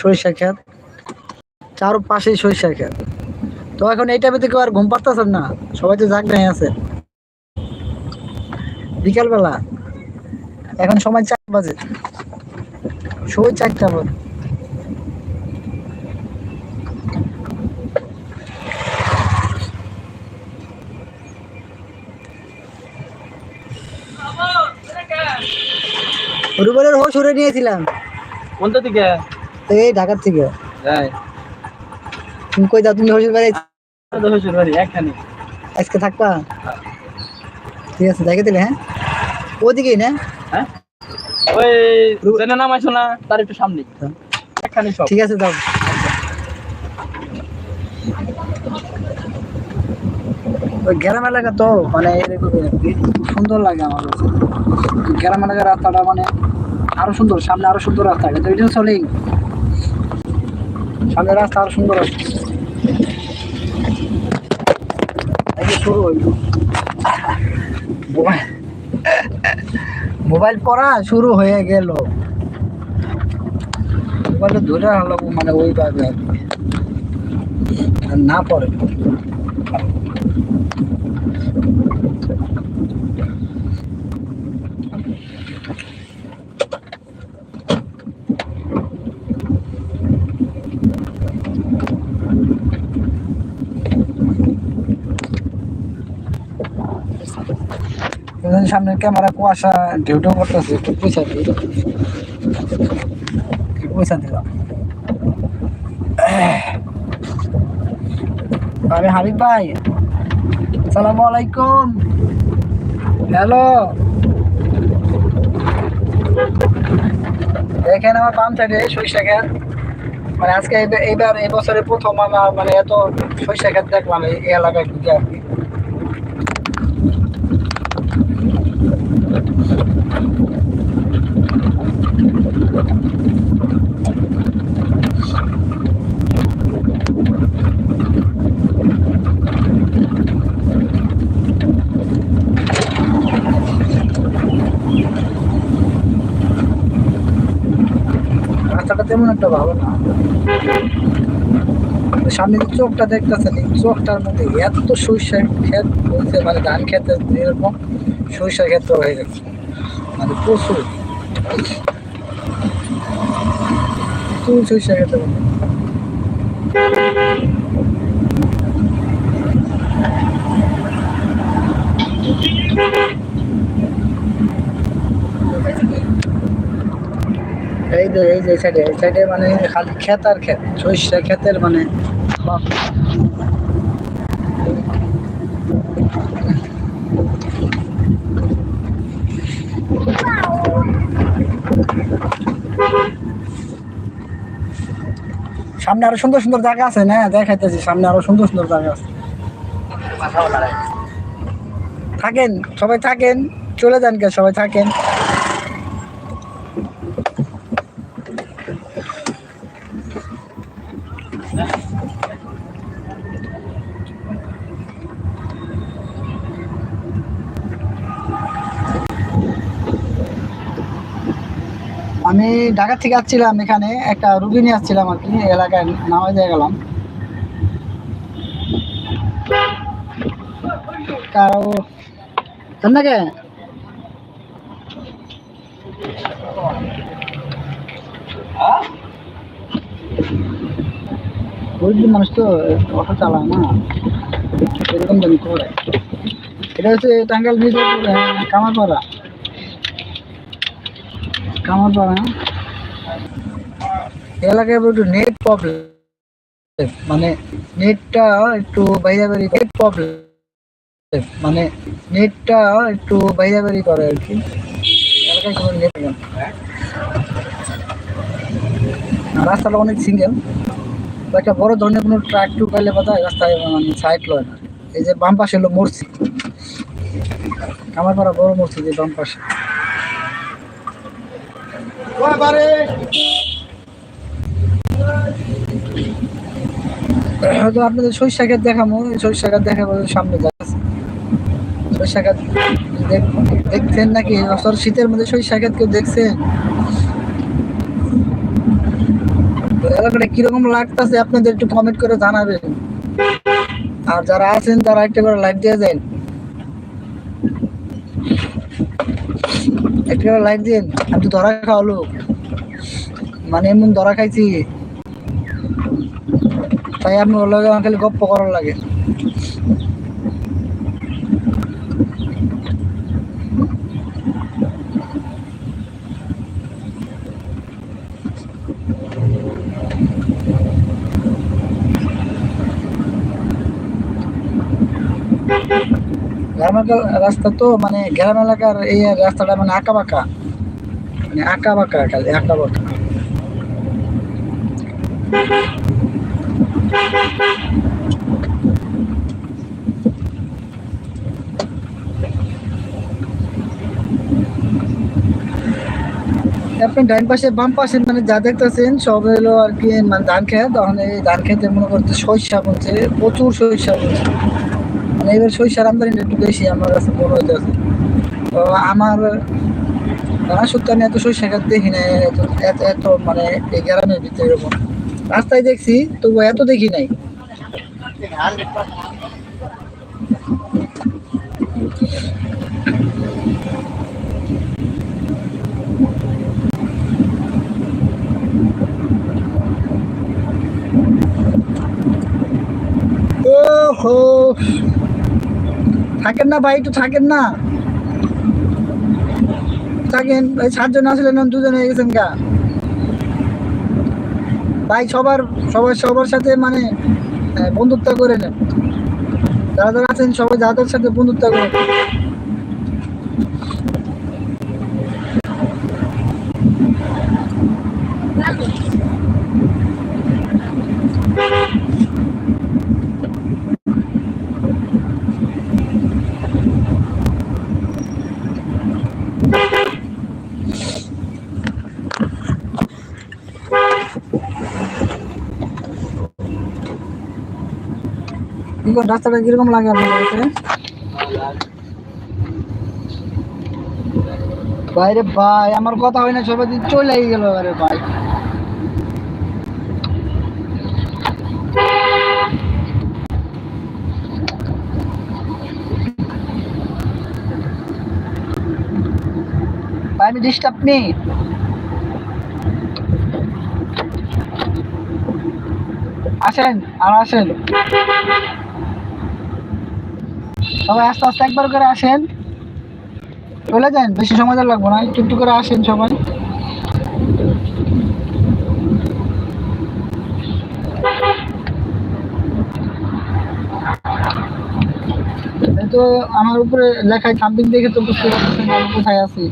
সরিষা খেত চারো সরিষা খেত তো এখন এই টাইমে কেউ আর ঘুম পারতেছেন না। সবাই তো জাগ নাই আছে। বিকালবেলা। এখন সময় চার বাজে। সই চারটা বাজে। রুবেলের হোস উড়ে নিয়েছিলাম। কোনটা তো এই ঢাকার থেকে। যাই তুমি কই যাও তুমি হোসের বাড়ি? দশের বাড়ি একখানি। আজকে থাকবা? ঠিক আছে দেখে দিলে হ্যাঁ? ওদিকেই না? হ্যাঁ? ওই ট্রেনে নামাইছো না তার একটু সামনে হ্যাঁ। একখানি সব। ঠিক আছে যাও। ওই গ্রাম এলাকা তো মানে খুব সুন্দর লাগে আমার কাছে। গ্রাম এলাকার রাস্তাটা মানে আরও সুন্দর, সামনে আরও সুন্দর রাস্তা আছে তো এটা চলেই সামনে রাস্তা আরও সুন্দর আছে। শুরু হইল। মোবাইল পড়া শুরু হয়ে গেল। মোবাইলটা ধরে হলো মানে ওইভাবে আর না পড়ে। এখন সামনে ক্যামেরা কুয়াশা ঢেউ ঢেউ করতেছে। একটু পয়সা একটু পয়সা দিলাম। আরে হাবিব ভাই সালামু আলাইকুম। হ্যালো। দেখেন আমার বাম সাইডে সরিষা খেত মানে আজকে এবার এই বছরে প্রথম আমার মানে এত সরিষা খেত দেখলাম এই এলাকায় ঢুকে আর কি রাস্তাটা তেমন একটা ভাবনা সামনে যে চোখটা দেখতেছেন, এই চোখটার মধ্যে এত সরিষার ক্ষেত হয়েছে মানে ধান খেতে যেরকম সরিষার ক্ষেত্র হয়ে গেছে। মানে প্রচুর। প্রচুর সরিষার খেতে এই যে সাইডে সাইডে মানে খালি ক্ষেত ক্ষেতের মানে সামনে আরও সুন্দর সুন্দর জায়গা আছে, না? দেখাইতেছি, সামনে আরও সুন্দর সুন্দর জায়গা আছে। থাকেন, সবাই থাকেন, চলে যান কে সবাই থাকেন আমি ঢাকা থেকে আসছিলাম এখানে, একটা রুগী নিয়ে আসছিলাম আর কি এলাকায় নামাই দিয়ে গেলাম। গরিব মানুষ তো, অটো চালায় না। এরকম জানি করে এটা হচ্ছে টাঙ্গাইল মির্জাপুর কামারপাড়া। কামারপাড়া এই এলাকায় একটু নেট প্রবলেম মানে নেটটা একটু বাইরে বাইরে নেট প্রবলেম মানে নেটটা একটু বাইরে বাইরে করে আর কি। এলাকায় নেট রাস্তাটা অনেক সিঙ্গেল একটা বড় ধরনের কোনো ট্রাক টুক পাইলে কথা রাস্তায় মানে সাইড লয় না। এই যে বাম পাশে হলো মরছি আমার পাড়া বড় মরছি যে বাম পাশে। হয়তো আপনাদের সরিষা ক্ষেত দেখাবো সরিষা ক্ষেত দেখাবো সামনে যাচ্ছে সরিষা দেখছেন নাকি? শীতের মধ্যে সরিষা ক্ষেত কেউ দেখছেন এলাকাটা কীরকম লাগতেছে আপনাদের একটু কমেন্ট করে জানাবেন। আর যারা আছেন, তারা একটা করে লাইক দিয়ে দেন। একটা করে লাইক দিন। আমি তো ধরা খাওয়ালো। মানে এমন ধরা খাইছি। তাই আপনি ওর লগে খালি গপ্প করার লাগে। রাস্তা তো মানে গ্রাম এলাকার এই রাস্তাটা মানে আঁকা বাঁকা। মানে আঁকা বাঁকা খালি, আঁকা বাঁকা। আপনি ডাইন পাশে, বাম পাশে মানে যা দেখতেছেন, সব হলো আর কি মানে ধান খেত। তখন এই ধান খেতে মনে করতে সরিষা বলছে, প্রচুর সরিষা বলছে। মানে এবার সরিষার আমদানিটা একটু বেশি আমার কাছে মনে হইতেছে। তো আমার না সত্যি আমি এত সরিষা খেত দেখি না এত এত মানে এই গ্রামের ভিতরে এরকম। রাস্তায় দেখছি তবু এত দেখি নাই। ওহো। থাকেন না ভাই, একটু থাকেন না। থাকেন ভাই সাতজন আসলে নন দুজন হয়ে গেছেন গা। ভাই সবার, সবাই সবার সাথে মানে বন্ধুত্ব করে নেন যারা যারা আছেন সবাই যাদের সাথে বন্ধুত্ব করে কোন রাস্তাটা কীরকম লাগে আপনার কাছে বাইরে ভাই, আমার কথা হয় না, সবাই চলে গেল, আরে ভাই। আমি ডিস্টার্ব নেই। আসেন, আর আসেন। সবাই আস্তে আস্তে একবার করে আসেন। চলে যান, বেশি সময় লাগবো না, একটু একটু করে আসেন সবাই। তো আমার উপরে লেখায় থাম্পিং দেখে তো বুঝতে পারছেন আমি কোথায় আছি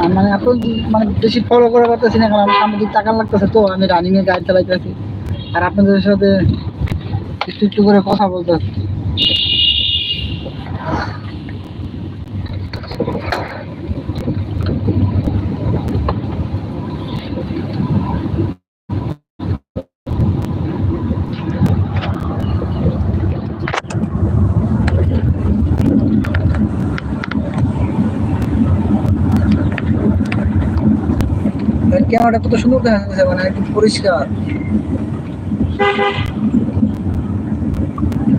আর মানে এখন মানে বেশি ফলো করা পারতেছি না, কারণ আমার দিক তাকান লাগতেছে তো আমি রানিং এ গাড়ি চালাইতেছি। আর আপনাদের সাথে একটু একটু করে কথা বলতেছি। ক্যামেরাটা কত সুন্দর দেখা যাচ্ছে মানে একদম পরিষ্কার।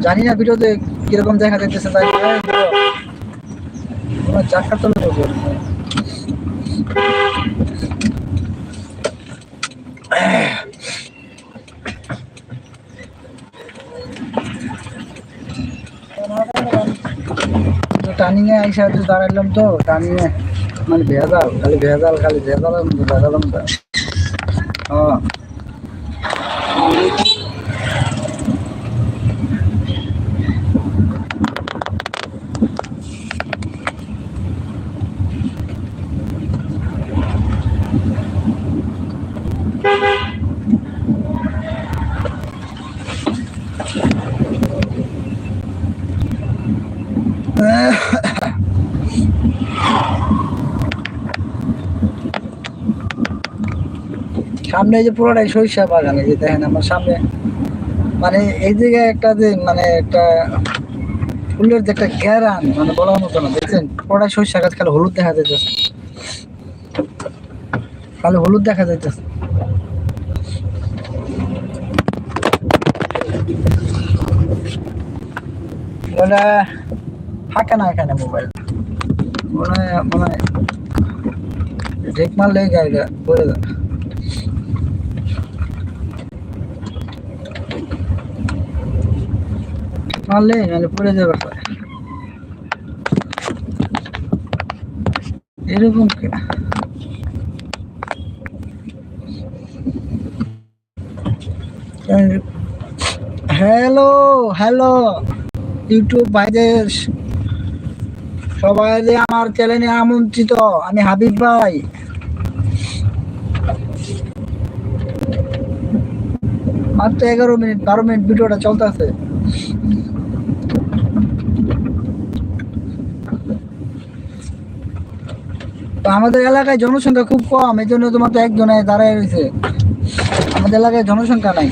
জানি না ভিডিওতে কীরকম দেখা যাচ্ছে তাই কোনো চাকা চলে যাবে টার্নিং এ আইসা দাঁড়াইলাম তো টার্নিং এ। মানে ভেজাল খালি ভেজাল খালি ভেজাল ভেজাল সামনে এই যে পুরোটাই সরিষা বাগান, এই যে দেখেন আমার সামনে। মানে এই জায়গায় একটা যে মানে একটা ফুলের যে একটা গ্যারান মানে বলার মতো না, দেখছেন? পুরোটাই সরিষা গাছ, খালি হলুদ দেখা যাইতেছে। খালি হলুদ দেখা যাইতেছে। ওটা না এখানে মোবাইল মনে হয় মনে হয়, ঢেক মারলে গাড়িটা পড়ে যাবে মারলে নাহলে পড়ে যাবে। এরকম হ্যালো হ্যালো ইউটিউব ভাইদের সবাই আমার চ্যানেলে আমন্ত্রিত, আমি হাবিব ভাই। মাত্র এগারো মিনিট, বারো মিনিট ভিডিওটা চলতেছে তো আমাদের এলাকায় জনসংখ্যা খুব কম এই জন্য তোমার তো একজনে দাঁড়ায় রয়েছে। আমাদের এলাকায় জনসংখ্যা নাই।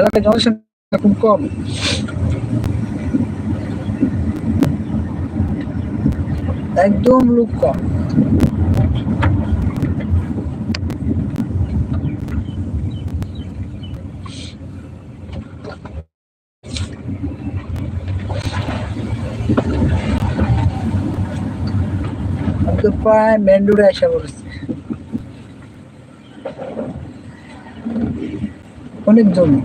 এলাকায় জনসংখ্যা খুব কম। একদম লোক কম প্রায় মেন্ডুরে আসা বলেছি। অনেক জমি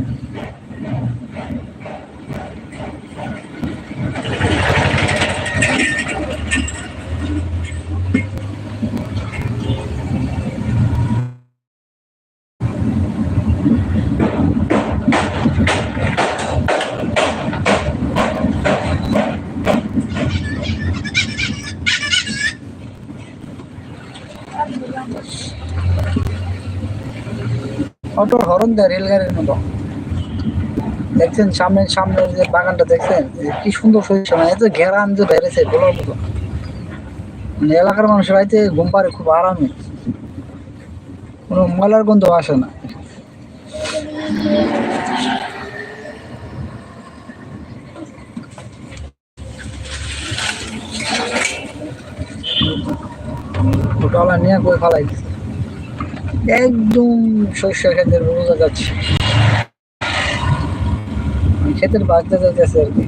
অটো হরন দেয় রেলগাড়ির মতো। দেখছেন সামনে সামনের যে বাগানটা দেখছেন? কি সুন্দর সরিষা মানে এত ঘেরান যে বেড়েছে বলার মতো। মানে এলাকার মানুষ রাইতে ঘুম পারে খুব আরামে। কোনো ময়লার গন্ধ আসে না। ওটাওয়ালা নিয়ে কই ফালাই দিছে। একদম শস্য ক্ষেতের বোঝা যাচ্ছে। ক্ষেতের বাঁচতে যাইতেছে আর কি।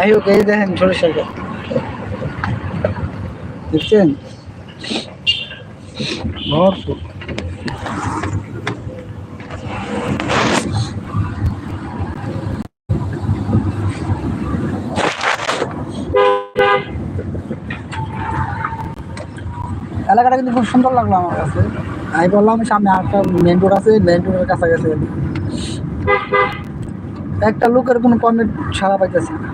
যাই হোক, এই দেখেন সরিষার ক্ষেত দেখছেন? এলাকাটা কিন্তু খুব সুন্দর লাগল আমার কাছে। আমি বললাম, সামনে আরেকটা মেন রোড আছে মেন রোডের কাছাকাছি একটা লোকের কোনো কমেন্ট সারা পাইতেছে না।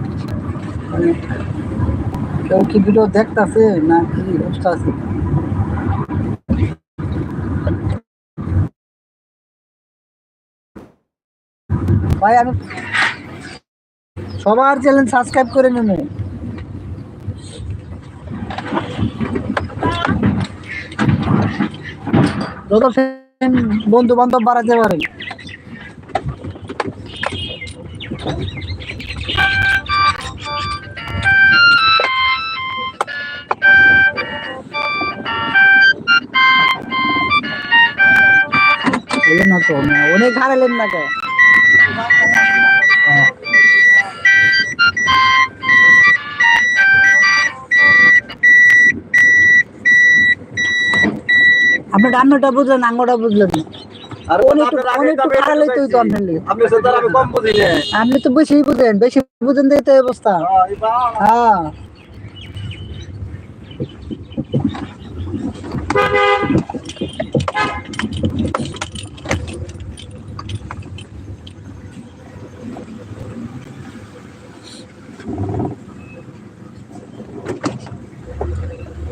কেউ কি ভিডিও দেখতেছে না কি অবস্থা ভাই, আমি সবার চ্যানেল সাবস্ক্রাইব করে নেব। যত বন্ধু বান্ধব বাড়াতে পারেন বললেন তো না, অনেক হারালেন না কে। আপনি ডান্নাটা বুঝলেন আঙ্গটা বুঝলেন। আপনি তো বেশি বুঝেন বেশি বুঝেন এই অবস্থা। হ্যাঁ।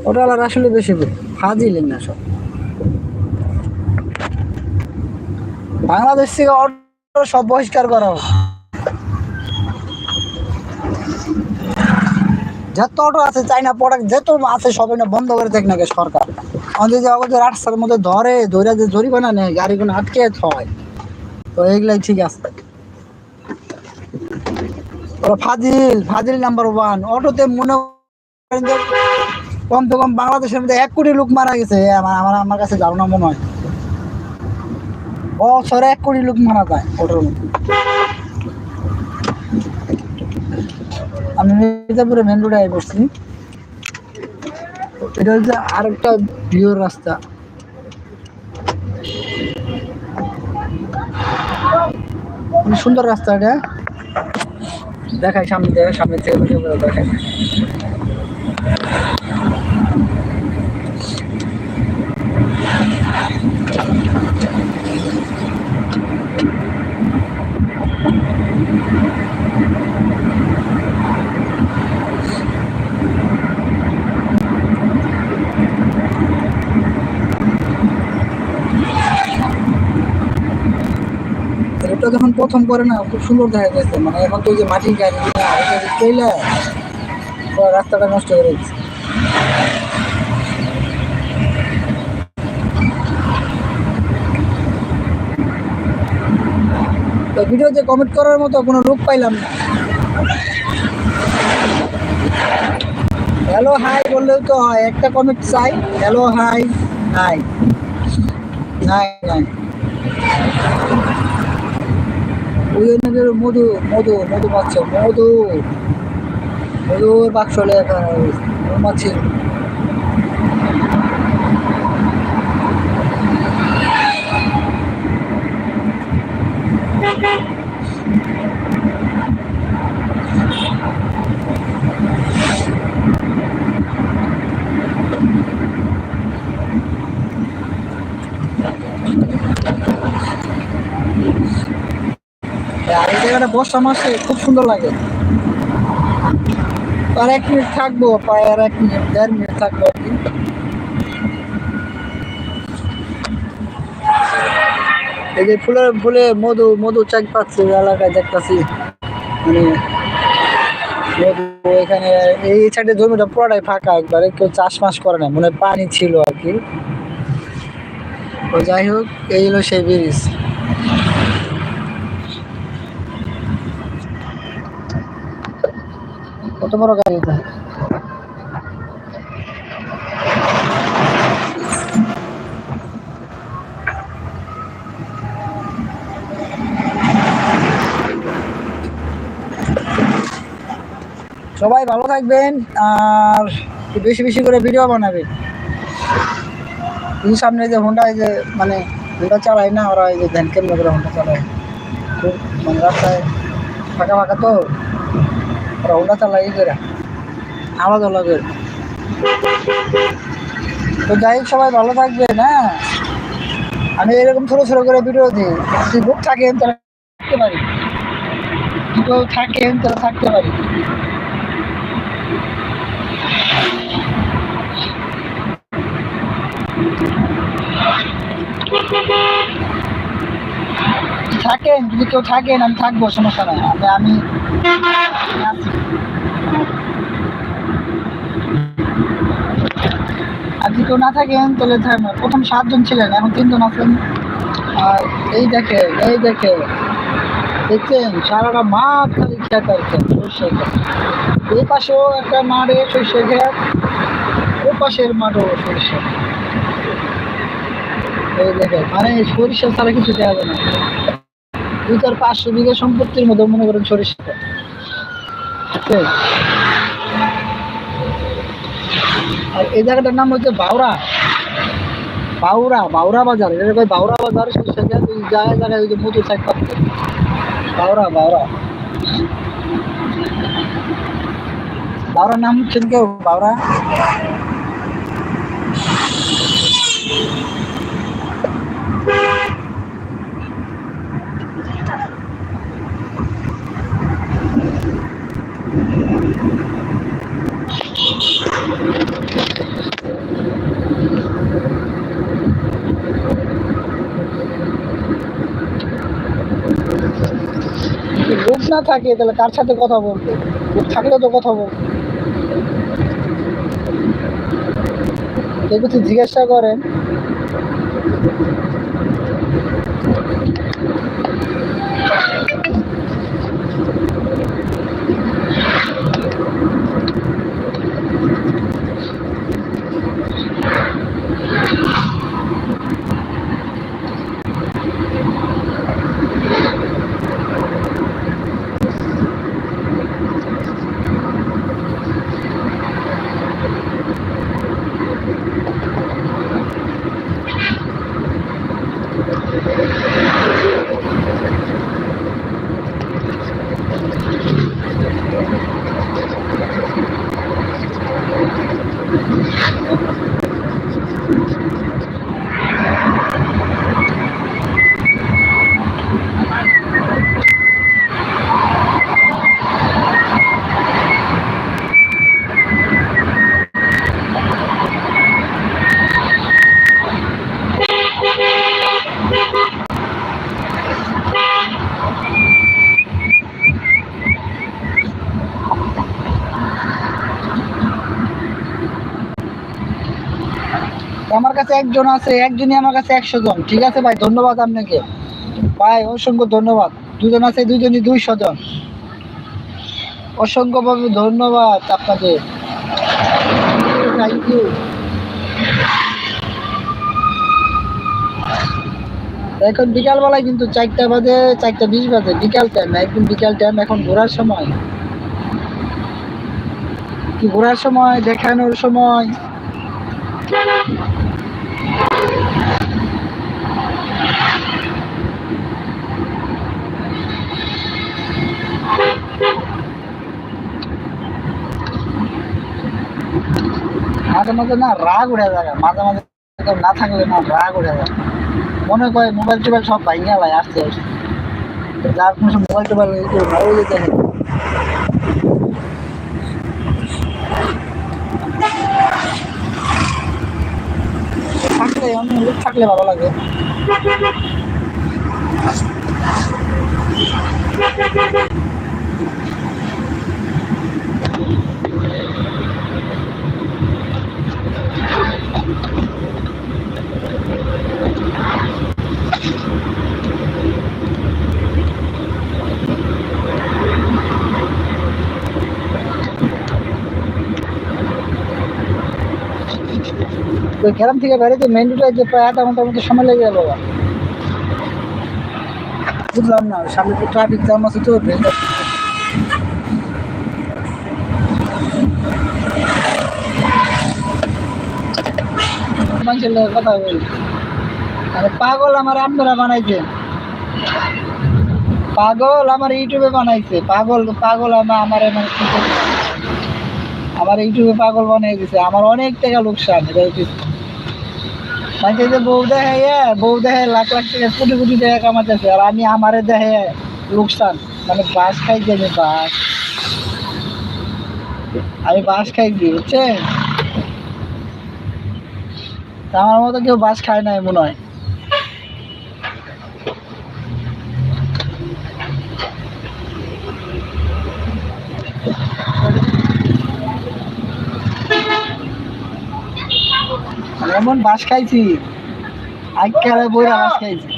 ওটা আসলে বেশি না সব। বাংলাদেশ থেকে সব বহিষ্কার যত অটো আছে চাইনা প্রোডাক্ট আছে, সব এটা বন্ধ করে দেখ নাকি সরকার। আমাদের যে রাস্তার মধ্যে ধরে ধরে যে জরিমানা নেয়, গাড়িগুলো আটকে হয় তো এইগুলাই ঠিক আছে। ওরা ফাজিল ফাজিল নাম্বার ওয়ান অটোতে মনে করেন কমসে কম বাংলাদেশের মধ্যে এক কোটি লোক মারা গেছে। আমার আমার আমার কাছে ধারণা মনে হয়। বছরে এক কোটি লোক মারা যায় ওটার মধ্যে। আমি মির্জাপুরে মেন রোডে আই বসছি এটা হচ্ছে আরেকটা ভিউর রাস্তা। সুন্দর রাস্তা এটা। দেখাই সামনে থেকে সামনে থেকে এটা যখন প্রথম করে না, খুব সুন্দর দেখা গেছে মানে এখন তো যে মাটির গাড়ি না ওটা যে চলে পুরো রাস্তাটা নষ্ট করে দিচ্ছে। তো ভিডিওতে কমেন্ট করার মতো কোনো লোক পাইলাম না। হ্যালো হাই বললেও তো হয়। একটা কমেন্ট চাই। হ্যালো হাই হাই নাই নাই ওই মধু মধু মধু পাচ্ছ, মধু। মধুর বাক্স। মৌমাছি আর জায়গাটা বর্ষা মাসে খুব সুন্দর লাগে আর এক মিনিট থাকব প্রায় আর এক মিনিট, দেড় মিনিট থাকব আর কি। এই যে ফুলের, ফুলে মধু মধু চাক পাচ্ছে এলাকায় দেখতেছি। মানে মধু এখানে, এই সাইডে জমিটা পুরোটাই ফাঁকা একবারে, কেউ চাষবাস করে না, মনে পানি ছিল আর কি। যাই হোক, এই হলো সেই ব্রিজ। কত বড় গাড়ি এটা? সবাই ভালো থাকবেন আর বেশি বেশি করে ভিডিও বানাবেন এই সামনে যে হোন্ডা যে মানে হোন্ডা চালায় না, ওরা এই যে ধ্যান কেমন করে হোন্ডা চালায়। খুব মানে রাস্তায় ফাঁকা ফাঁকা তো। হোন্ডা চালায় এই করে আলাদা লাগে তো যাই সবাই ভালো থাকবেন হ্যাঁ? আমি এরকম ছোটো ছোটো করে ভিডিও দিই। যদি বুক থাকেন তাহলে থাকতে পারি। কেউ থাকেন তাহলে থাকতে পারি। থাকেন, যদি কেউ থাকেন, আমি থাকব, সমস্যা নাই। আমি। আর কেউ না থাকেন, তাহলে প্রথম সাতজন ছিলেন, এখন তিনজন আছেন। এই দেখে এই দেখে, দেখছেন, সারাটা মাঠ খালি খেত আর খেত। সর্ষে এই পাশেও একটা মাঠে সর্ষে খেত, ও পাশের মাঠও সর্ষে এই দেখে মানে সরিষা ছাড়া কিছু দেওয়া যাবে না। দুই চার পাঁচশো বিঘা সম্পত্তির মতো মনে করেন সরিষা। আর এই জায়গাটার নাম হচ্ছে বাউরা। বাউরা বাউরা বাজার। এটা কই বাউরা বাজার, সরিষা ওই জায়গায় ওই যে মধু চাক বাউরা বাউরা। বাউরার নাম হচ্ছেন কেউ? বাউরা? না থাকে তাহলে কার সাথে কথা বলবে? থাকলে তো কথা বলবে। জিজ্ঞাসা করেন একজন আছে, একজনই আমার কাছে একশো জন। ঠিক আছে ভাই, ধন্যবাদ আপনাকে। ভাই, অসংখ্য ধন্যবাদ। দুজন আছে, দুজনই দুইশো জন। অসংখ্যভাবে ধন্যবাদ আপনাদের। থ্যাংক ইউ এখন বিকালবেলায় কিন্তু চারটা বাজে, চারটা বিশ বাজে, বিকাল টাইম একদম বিকাল টাইম এখন ঘোরার সময়। কি ঘোরার সময়, দেখানোর সময়। মাঝে মাঝে না রাগ উঠে যায়, মাঝে মাঝে না থাকলে না রাগ উঠে যায়। মনে করে মোবাইল টোবাইল সব ভাইঙ্গা লাই আসতে আসতে যার কোনো মোবাইল টোবাইল ভালো যেতে নেই থাকলে, অন্য লোক থাকলে ভালো লাগে। ওই গ্রাম থেকে বেরোতে মেন রোডে যে প্রায় আধা ঘণ্টার মতো সময় লেগে গেল। বুঝলাম না, সামনে তো ট্রাফিক জ্যাম আছে তো পাগল আমার আপনারা বানাইছে। পাগল আমার ইউটিউবে বানাইছে। পাগল পাগল আমার আমার মানে আমার ইউটিউবে পাগল বানিয়ে দিছে। আমার অনেক টাকা লোকসান, এটা মানে যে বউ দেখে বউ দেখে লাখ লাখ টাকা, কোটি কোটি টাকা কামাতেছে আর আমি আমারে দেখে লোকসান। মানে বাস খাইছি আমি বাস আমি বাস খাইছি বুঝছেন? তা আমার মতো কেউ বাস খায় না মনে হয়। এমন বাস খাইছি। বইরা বাস খাইছি।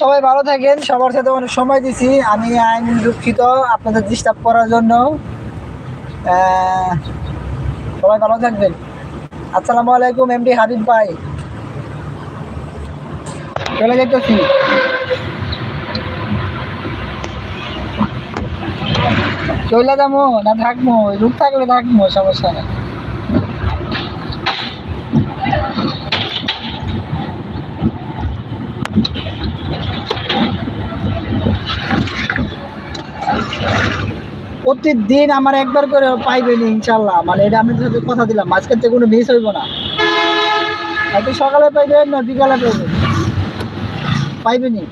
সবাই ভালো থাকেন, সবার সাথে অনেক সময় দিছি। আমি আইন দুঃখিত, আপনাদের ডিস্টার্ব করার জন্য সবাই ভালো থাকবেন। আসসালামু আলাইকুম এমডি হাবিব ভাই। চলে যেতেছি চলে যাব না থাকব রূপ থাকলে থাকব সমস্যা নেই। প্রতিদিন আমার একবার করে পাইবেনি ইনশাল্লাহ। মানে এটা আমি তোদের কথা দিলাম, আজকের থেকে কোনো মিস হইব না। হয়তো সকালে পাইবেন না বিকালে পাইবেন পাইবেনি